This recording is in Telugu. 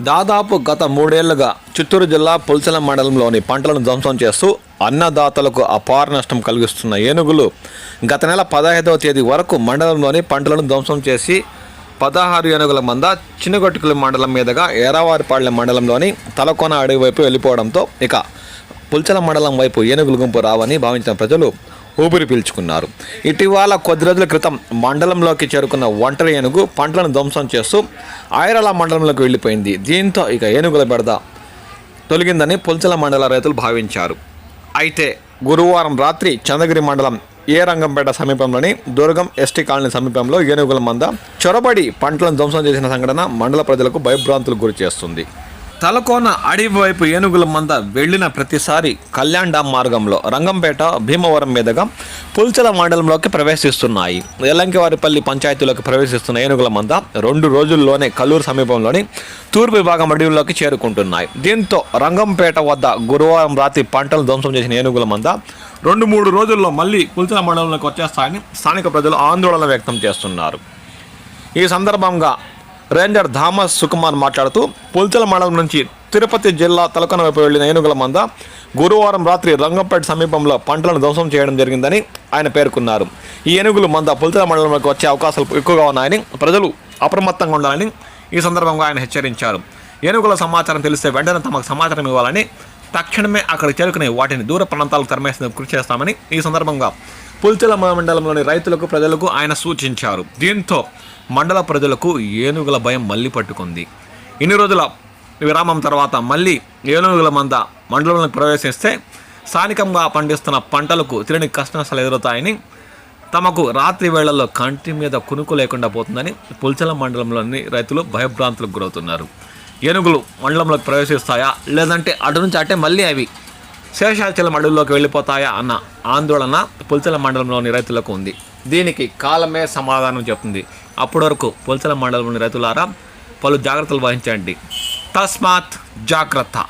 దాదాపు గత మూడేళ్ళుగా చిత్తూరు జిల్లా పుల్చల మండలంలోని పంటలను ధ్వంసం చేస్తూ అన్నదాతలకు అపార నష్టం కలిగిస్తున్న ఏనుగులు గత నెల పదహైదవ తేదీ వరకు మండలంలోని పంటలను ధ్వంసం చేసి పదహారు ఏనుగుల మంద చిన్నగొట్టుకుల మండలం మీదుగా ఏరావారిపాళ్ళెం మండలంలోని తలకోన అడవి వైపు వెళ్ళిపోవడంతో ఇక పుల్చల మండలం వైపు ఏనుగుల గుంపు రావని భావించిన ప్రజలు ఊపిరి పీల్చుకున్నారు. ఇటీవల కొద్ది రోజుల క్రితం మండలంలోకి చేరుకున్న ఒంటరి ఏనుగు పంటలను ధ్వంసం చేస్తూ ఐరల మండలంలోకి వెళ్ళిపోయింది. దీంతో ఇక ఏనుగుల బెడద తొలగిందని పుల్చల మండల రైతులు భావించారు. అయితే గురువారం రాత్రి చంద్రగిరి మండలం ఏ రంగంపేట సమీపంలోని దుర్గం ఎస్టీ కాలనీ సమీపంలో ఏనుగుల మంద చొరబడి పంటలను ధ్వంసం చేసిన సంఘటన మండల ప్రజలకు భయభ్రాంతులకు గురి చేస్తుంది తలకోన అడవివైపు ఏనుగుల మంద వెళ్ళిన ప్రతిసారి కళ్యాణ్ డామ్ మార్గంలో రంగంపేట భీమవరం మీదుగా పుల్చల మండలంలోకి ప్రవేశిస్తున్నాయి. ఎల్లంకివారిపల్లి పంచాయతీలోకి ప్రవేశిస్తున్న ఏనుగుల మంద రెండు రోజుల్లోనే కల్లూరు సమీపంలోని తూర్పు విభాగం అడవుల్లోకి చేరుకుంటున్నాయి. దీంతో రంగంపేట వద్ద గురువారం రాత్రి పంటలు ధ్వంసం చేసిన ఏనుగుల మంద రెండు మూడు రోజుల్లో మళ్ళీ పుల్చల మండలంలోకి వచ్చేస్తాయని స్థానిక ప్రజలు ఆందోళన వ్యక్తం చేస్తున్నారు. ఈ సందర్భంగా రేంజర్ థామస్ సుకుమార్ మాట్లాడుతూ పుల్చల మండలం నుంచి తిరుపతి జిల్లా తలకొన వైపు వెళ్ళిన ఏనుగుల మంద గురువారం రాత్రి రంగంపేట సమీపంలో పంటలను ధ్వంసం చేయడం జరిగిందని ఆయన పేర్కొన్నారు. ఈ ఏనుగులు మంద పుల్చల మండలంలోకి వచ్చే అవకాశాలు ఎక్కువగా ఉన్నాయని ప్రజలు అప్రమత్తంగా ఉండాలని ఈ సందర్భంగా ఆయన హెచ్చరించారు. ఏనుగుల సమాచారం తెలిస్తే వెంటనే తమకు సమాచారం ఇవ్వాలని తక్షణమే అక్కడ చేరుకుని వాటిని దూర ప్రాంతాలకు తరిమేసేందుకు కృషి చేస్తామని ఈ సందర్భంగా పుల్చెల మండలంలోని రైతులకు ప్రజలకు ఆయన సూచించారు. దీంతో మండల ప్రజలకు ఏనుగుల భయం మళ్ళీ పట్టుకుంది. ఇన్ని రోజుల విరామం తర్వాత మళ్ళీ ఏనుగుల మంద మండలంలోకి ప్రవేశిస్తే స్థానికంగా పండిస్తున్న పంటలకు తిరిగి కష్టనష్టాలు ఎదురవుతాయని తమకు రాత్రి వేళల్లో కంటి మీద కునుకు లేకుండా పోతుందని పుల్చెల మండలంలోని రైతులు భయభ్రాంతులకు గురవుతున్నారు. ఏనుగులు మండలంలోకి ప్రవేశిస్తాయా? లేదంటే అటు నుంచి అటే మళ్ళీ అవి శేషాచలం అడవుల్లోకి వెళ్ళిపోతాయా అన్న ఆందోళన పులిచెల మండలంలోని రైతులకు ఉంది. దీనికి కాలమే సమాధానం చెప్తుంది. అప్పటి వరకు పుల్చెల మండలంలోని రైతులారా పలు జాగ్రత్తలు వహించండి. తస్మాత్ జాగ్రత్త.